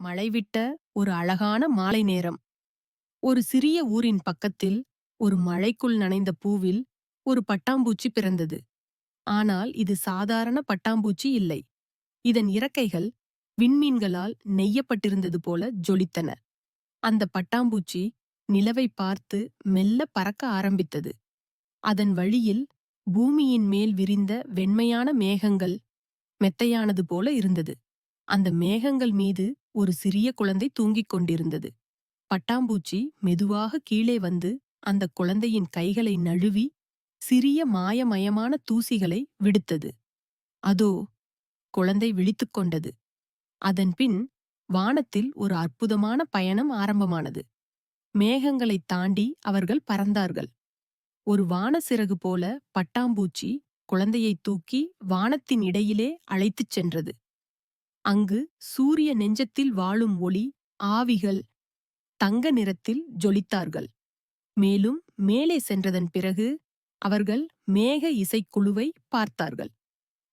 மழைவிட்ட ஒரு அழகான மாலை நேரம். ஒரு சிறிய ஊரின் பக்கத்தில் ஒரு மழைக்குள் நனைந்த பூவில் ஒரு பட்டாம்பூச்சி பிறந்தது. ஆனால் இது சாதாரண பட்டாம்பூச்சி இல்லை. இதன் இறக்கைகள் விண்மீன்களால் நெய்யப்பட்டிருந்தது போல ஜொலித்தன. அந்த பட்டாம்பூச்சி நிலவை பார்த்து மெல்ல பறக்க ஆரம்பித்தது. அதன் வழியில் பூமியின் மேல் விரிந்த வெண்மையான மேகங்கள் மெத்தையானது போல இருந்தது. அந்த மேகங்கள் மீது ஒரு சிறிய குழந்தை தூங்கிக் கொண்டிருந்தது. பட்டாம்பூச்சி மெதுவாக கீழே வந்து அந்த குழந்தையின் கைகளை நழுவி சிறிய மாயமயமான தூசிகளை விடுத்தது. அதோ குழந்தை விழித்துக் கொண்டது. அதன்பின் வானத்தில் ஒரு அற்புதமான பயணம் ஆரம்பமானது. மேகங்களைத் தாண்டி அவர்கள் பறந்தார்கள். ஒரு வானசிறகு போல பட்டாம்பூச்சி குழந்தையைத் தூக்கி வானத்தின் இடையிலே அழைத்துச் சென்றது. அங்கு சூரிய நெஞ்சத்தில் வாழும் ஒளி ஆவிகள் தங்க நிறத்தில் ஜொலித்தார்கள். மேலும் மேலே சென்றதன் பிறகு அவர்கள் மேக இசைக்குழுவை பார்த்தார்கள்.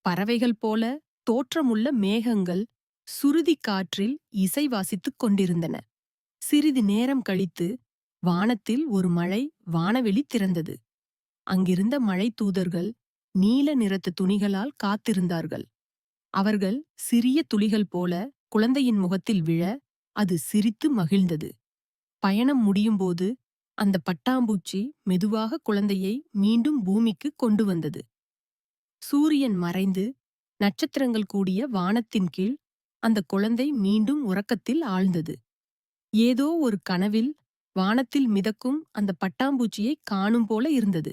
பறவைகள் போல தோற்றமுள்ள மேகங்கள் சுருதி காற்றில் இசை வாசித்துக் கொண்டிருந்தன. சிறிது நேரம் கழித்து வானத்தில் ஒரு மழை வானவெளி திறந்தது. அங்கிருந்த மழை தூதர்கள் நீல நிறத்து துணிகளால் காத்திருந்தார்கள். அவர்கள் சிறிய துளிகள் போல குழந்தையின் முகத்தில் விழ அது சிரித்து மகிழ்ந்தது. பயணம் முடியும்போது அந்த பட்டாம்பூச்சி மெதுவாக குழந்தையை மீண்டும் பூமிக்கு கொண்டு வந்தது. சூரியன் மறைந்து நட்சத்திரங்கள் கூடிய வானத்தின் கீழ் அந்த குழந்தை மீண்டும் உறக்கத்தில் ஆழ்ந்தது. ஏதோ ஒரு கனவில் வானத்தில் மிதக்கும் அந்த பட்டாம்பூச்சியை காணும் போல இருந்தது.